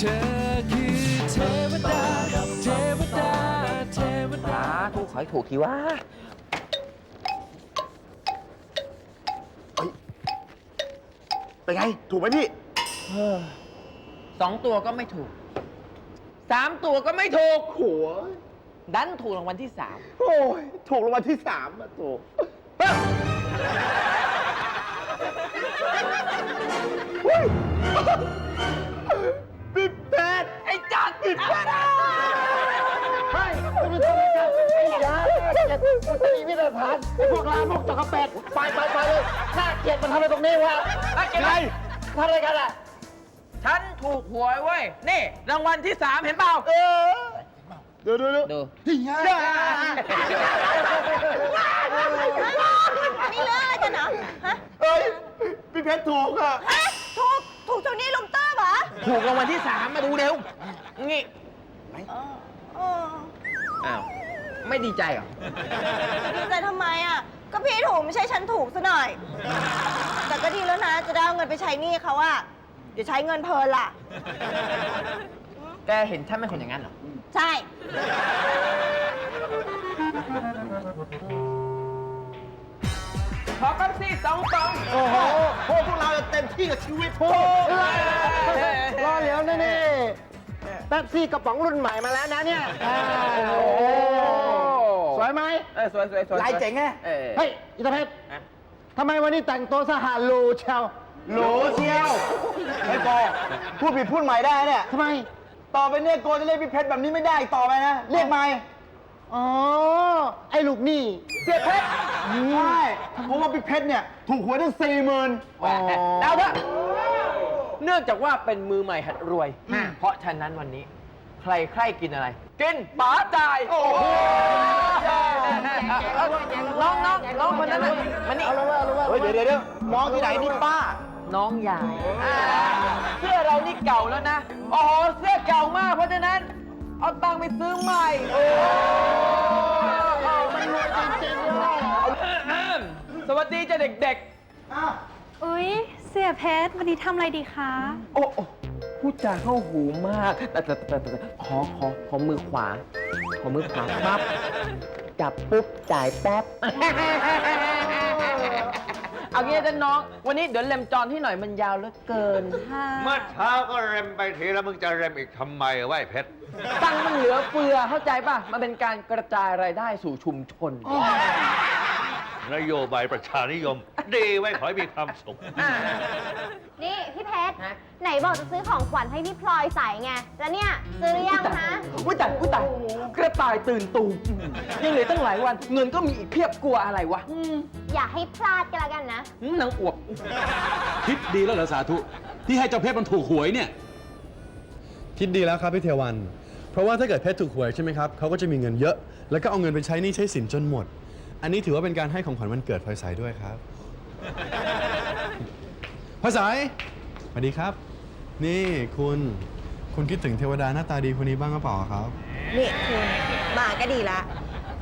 เธอคือเทวดา เทวดา เทวดา สาธุขอให้ถูกทีว่าเป็นไง ถูกไหมพี่ สองตัวก็ไม่ถูก สามตัวก็ไม่ถูกโอ้ยดันถูกรางวัลที่สามโอ้ยถูกรางวัลที่สามอะถูกเฮ้ยพี่ คุณผู้ชมครับไอ้ยาอย่าคุณตีพี่ประธานไอ้พวกลามกจกกระเป็ดไปไปไปเลยน่าเกลียดมันทำอะไรตรงนี้วะน่าเกลียดอะไร ทำอะไรกันอะฉันถูกหวยเว้ย นี่ รางวัลที่สามเห็นเปล่า เออดูดูดูดูที่ไงนี่เรื่องอะไรกันเนาะฮะเฮ้ยพี่เพชรถูกอะฮะถูก ถูกเจ้านี้ลุมเตอร์เหรอ ถูกรางวัลที่สามมาดูเร็วงี้เออเอออ้าว ไม่ดีใจเหรอ ดีใจทำไมอะ ก็พี่ถูกไม่ใช่ฉันถูกซะหน่อย แต่ก็ดีแล้วนะ จะได้เอาเงินไปใช้หนี้เขาอะเดี๋ยวใช้เงินเพลินล่ะ แกเห็นฉันเป็นคนอย่างนั้นเหรอ ใช่ ขอแป๊บซี่สองสองโอ้โหพวกเราเต็มที่กับชีวิตพวกรอเหลียวนี่นี่ แป๊บซี่กระป๋องรุ่นใหม่มาแล้วนะเนี่ยโอ้โหสวยไหมเออสวยสวยสวยลายเจ๋งไง เออเฮ้ยอิตาเพชรอะทำไมวันนี้แต่งตัวสหาลูเชียวหลูเชียวไอ้โกพูดผิดพูดใหม่ได้เนี่ย ทำไม ต่อไปเนี่ยโกจะเรียกพี่เพชรแบบนี้ไม่ได้อีกต่อไปนะ เรียกใหม่อ๋อ ไอ้ลูกนี่ เสียเพชรใช่เพราะว่าพี่เพชรเนี่ย ถูกหวยตั้งสี่หมื่นแหวะเดาเถอะ เนื่องจากว่าเป็นมือใหม่หัดรวยเพราะฉะนั้นวันนี้ ใครใครกินอะไร กินป๋าจ่าย โอ้โหน้องน้องน้องคนนั้นน่ะมันนี่เอาละว่าเอาละว่าเฮ้ยเดี๋ยวเดี๋ยวเดี๋ยวน้องที่ไหนนี่ป้า น้องยายเสื้อเรานี่เก่าแล้วนะ โอ้โห เสื้อเก่ามากเพราะฉะนั้น เอาตังค์ไปซื้อใหม่ โอ้มันรวยจริงๆเลยสวัสดีจ้ะเด็กอุ๊ยเสียเพชรวันนี้ทำอะไรดีคะ โอ้โอ้พูดจาเข้าหูมากแต่แต่แต่แต่แต่ขอขอขอมือขวา ขอมือขวาปั๊บจับปุ๊บจ่ายแป๊บ เอางี้นะน้อง วันนี้เดี๋ยวเล็มจอนที่หน่อยมันยาวเหลือเกิน เมื่อเช้าก็เร็มไปทีแล้วมึงจะเร็มอีกทำไมวะไอ้เพชร ตังค์มันเหลือเฟือเข้าใจป่ะ มันเป็นการกระจายรายได้สู่ชุมชน นโยบายประชานิยม ดีไว้ขอให้มีความสุข นี่พี่เพชรฮะ ไหนบอกจะซื้อของขวัญให้พี่พลอยใส่ไง แล้วเนี่ยซื้อหรือยังฮะอุ้ยตายอุ้ยตายกระต่ายตื่นตูมยังเหลือตั้งหลายวัน เงินก็มีอีกเพียบกลัวอะไรวะอย่าให้พลาดกันละกันนะอืมนางอวบ คิดดีแล้วเหรอสาธุ ที่ให้เจ้าเพชรมันถูกหวยเนี่ย คิดดีแล้วครับพี่เทวัน เพราะว่าถ้าเกิดเพชรถูกหวยใช่ไหมครับเขาก็จะมีเงินเยอะ แล้วก็เอาเงินไปใช้หนี้ใช้สินจนหมด อันนี้ถือว่าเป็นการให้ของขวัญวันเกิดพลอยสายด้วยครับพลอยสายสวัสดีครับ นี่คุณ คุณคิดถึงเทวดาหน้าตาดีคนนี้บ้างหรือเปล่าครับ นี่คุณมาก็ดีละ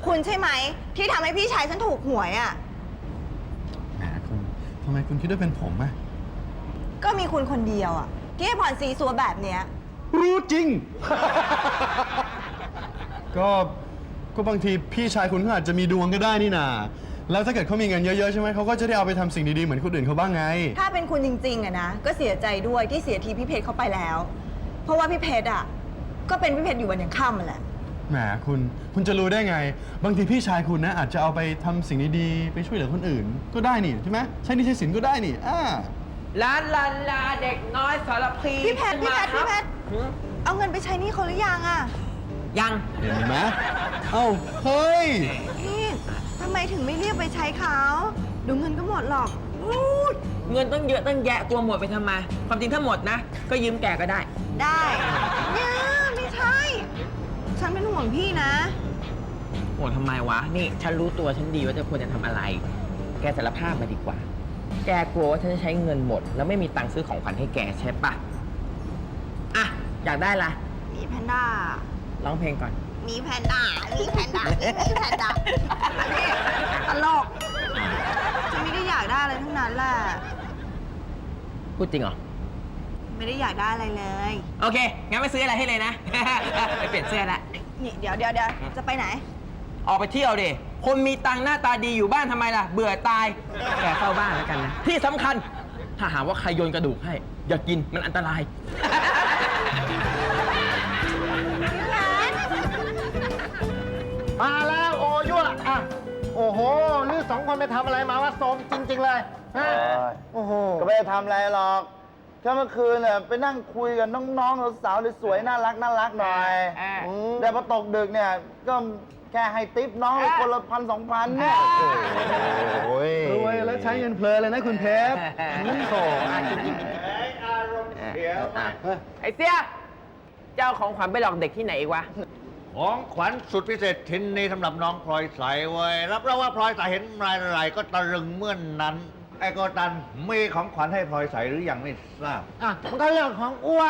คุณใช่ไหม ที่ทำให้พี่ชายฉันถูกหวยอะ แหมคุณทำไมคุณคิดว่าเป็นผมอะก็มีคุณคนเดียวอะ ที่ให้ผ่อนซีซัวแบบเนี้ย รู้จริง ก็ ก็บางทีพี่ชายคุณก็อาจจะมีดวงก็ได้นี่นา แล้วถ้าเกิดเขามีเงินเยอะๆใช่ไหมเขาก็จะได้เอาไปทำสิ่งดีๆเหมือนคนอื่นเขาบ้างไง ถ้าเป็นคุณจริงๆอะนะก็เสียใจด้วยที่เสียทีพี่เพชรเข้าไปแล้ว เพราะว่าพี่เพชรอะก็เป็นพี่เพชรอยู่วันยังค่ำมาแหละ แหมคุณคุณจะรู้ได้ไง บางทีพี่ชายคุณนะอาจจะเอาไปทำสิ่งดีๆไปช่วยเหลือคนอื่น ก็ได้นี่ใช่ไหมใช้หนี่ใช้สินก็ได้นี่อ่าลาลาลาเด็กน้อยสารพีพี่เพชรพี่เพชรมาพี่คเพบชรเอาเงินไปใช้หนี้เขาหรือยังอะยังเห็นไหม เอ้า เฮ้ย นี่ทำไมถึงไม่เรียกไปใช้เขาเดูเงินก็หมดหรอกอู้เงินตั้งเยอะตั้งแยะกลัวหมดไปทำไม ความจริงถ้าหมดนะ ก็ยืมแกก็ได้ ได้เนี่ยไม่ใช่ ฉันเป็นห่วงพี่นะโหดทำไมวะ นี่ฉันรู้ตัวฉันดีว่าจะควรจะทำอะไร แกสารภาพมาดีกว่า แกกลัวว่าฉันจะใช้เงินหมด แล้วไม่มีตังค์ซื้อของขวัญให้แกใช่ปะอะ อยากได้ละ มีแพนด้า ร้องเพลงก่อน มีแพนด้า มีแพนด้า มีแพนด้าอันนี้ตลกฉันไม่ได้อยากได้อะไรทั้งนั้นแหละ พูดจริงเหรอจไม่ได้อยากได้อะไรเลย โอเค งั้นไม่ซื้ออะไรให้เลยนะ ไปเปลี่ยนเสื้อละ นี่เดี๋ยวเดี๋ยวเดี๋ยวจะไปไหน ออกไปเที่ยวดิ คนมีตังค์หน้าตาดีอยู่บ้านทำไมล่ะ เบื่อตาย แกเข้าบ้านแล้วกันนะ ที่สำคัญ ถ้าหากว่าใครโยนกระดูกให้ อย่ากิน มันอันตราย คนไปทำอะไรมาวะโสมจริง ๆ เลยฮะโอ้โห ก็ไม่ได้ทำอะไรหรอกแค่เมื่อคืนเนี่ยไปนั่งคุยกับน้องๆสาวๆสวยๆน่ารักน่ารักหน่อยอ่าอืมแต่พอตกดึกเนี่ยก็แค่ให้ติปน้องไปคนละพันสองพันเนี่ยโอ้ยรวยแล้วใช้เงินเพลินเลยนะคุณเพชรโถอะกินกินกินอะไอ้เสียเจ้าของขวัญไปหลอกเด็กที่ไหนอีกวะ ของขวัญสุดพิเศษชิ้นนี้สำหรับน้องพลอยใสเว้ยรับรองว่าพลอยใสเห็นรายไรก็ตะลึงเมื่อนนั้น ไอ้โกตันมีของขวัญให้พลอยใสหรือยังไม่ทราบ อะมันก็เรื่องของอ้ว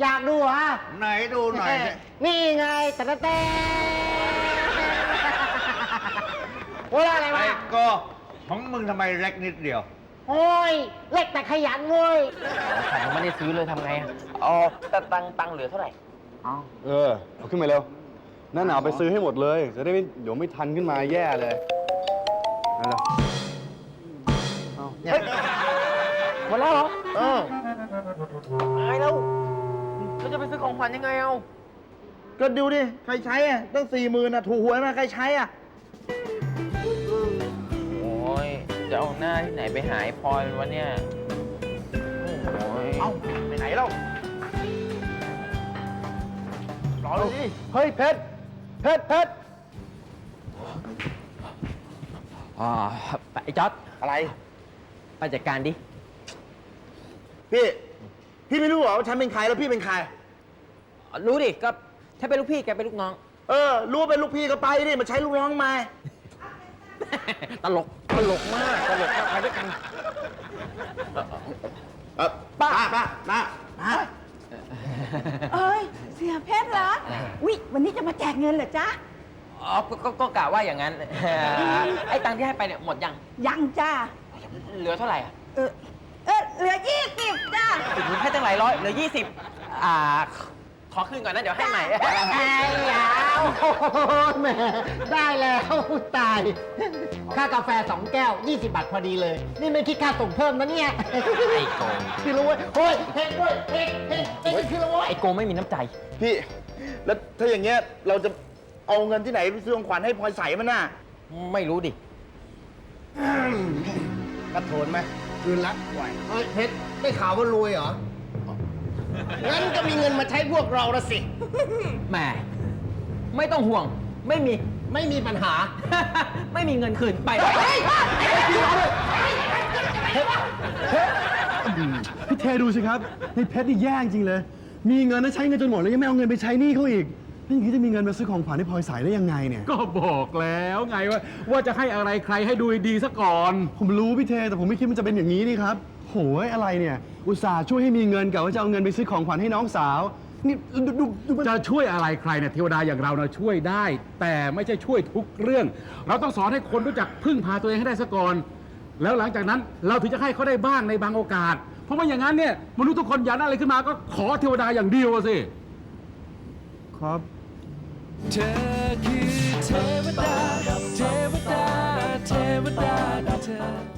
อยากดูเหรอไหนดูหน่อยสินี่ไงแต่แต่แต่โอ้ยอะไรไอ้วะโกของมึงทำไมเล็กนิดเดียว โอ้ยเล็กแต่ขยันเว้ย ผมไม่ได้ซื้อเลยทำไงอะอ๋อแต่ตังค์ตังค์เหลือเท่าไหร่ เออ เอาขึ้นมาเร็วนั่นเอาไปซื้อให้หมดเลย จะได้ไม่เดี๋ยวไม่ทันขึ้นมาแย่เลยนั่นแหละหมดแล้วเหรอเออตายแล้วเราจะไปซื้อของขวัญยังไงเอาก็ดูดิ ใครใช้อะตั้งสี่หมื่นอะ ถูกหวยมาใครใช้อะ โอ้ยจะเอาหน้าที่ไหนไปหายพลอยวะเนี่ย โอ้ย เอ้าไปไหนแล้ว รอเลยดิเฮ้ยเพชรเพชรเพชรอ่าไอ้จ๊อดอะไรไปจัดการดิ พี่ พี่ไม่รู้เหรอว่าฉันเป็นใครแล้วพี่เป็นใคร รู้ดิก็ถ้าเป็นลูกพี่แกเป็นลูกน้อง เออ รู้ว่าเป็นลูกพี่ก็ไปดิมาใช้ลูกน้องมา ตลกตลกมากตลกมากไปด้วยกันเออป้าป้าป้าป้าเอ้ย เสียเพชรเหรอวิวันนี้จะมาแจกเงินเหรอจ๊ะอ๋อก็ก็ก็กะว่าอย่างนั้นไอ้ตังค์ที่ให้ไปเนี่ยหมดยัง ยังจ้าเหลือเท่าไหร่อะเออเออเหลือยี่สิบจ้าติดให้ตั้งหลายร้อยเหลือยี่สิบอ่า ขอคืนก่อนนะเดี๋ยวให้ใหม่ไอ้ยาวโอ้โหแหมได้แล้วตาย ค่ากาแฟสองแก้ว 20 บาทพอดีเลย นี่ไม่คิดค่าส่งเพิ่มนะเนี่ยไอ้โกงพี่รู้เว้ยโอ้ยเฮงเว้ยเฮงเฮงเฮงพี่รู้เว้ยไอ้โกงไม่มีน้ำใจ พี่ แล้วถ้าอย่างเงี้ยเราจะเอาเงินที่ไหนไปซื้อของขวัญให้พลอยใสมันน่ะไม่รู้ดิกระโถนไหมคืนละไหวเฮ้ยเพชรได้ข่าวว่ารวยเหรอ งั้นก็มีเงินมาใช้พวกเราละสิ แหมไม่ต้องห่วง ไม่มี ไม่มีปัญหา ไม่มีเงินคืนไปพี่เทดูสิครับนี่เพชรนี่แย่จริงเลย มีเงินนะใช้เงินจนหมดแล้วยังไม่เอาเงินไปใช้หนี้เขาอีกนี่อย่างนี้จะมีเงินมาซื้อของขวัญให้พลอยใสได้ยังไงเนี่ย ก็บอกแล้วไงว่า ว่าจะให้อะไรใครให้ดูดีซะก่อน ผมรู้พี่เทแต่ผมไม่คิดมันจะเป็นอย่างนี้นี่ครับ โหยอะไรเนี่ย อุตส่าห์ช่วยให้มีเงินกะว่าจะเอาเงินไปซื้อของขวัญให้น้องสาว นี่ดูดูดูมันจะช่วยอะไรใครเนี่ยเทวดาอย่างเรานะช่วยได้ แต่ไม่ใช่ช่วยทุกเรื่อง เราต้องสอนให้คนรู้จักพึ่งพาตัวเองให้ได้ซะก่อน แล้วหลังจากนั้นเราถึงจะให้เขาได้บ้างในบางโอกาส เพราะว่าอย่างนั้นเนี่ยมนุษย์ทุกคนอยากได้อะไรขึ้นมาก็ขอเทวดาอย่างเดียวอะสิ ครับ เธอคือเทวดา เทวดา เทวดาเธอ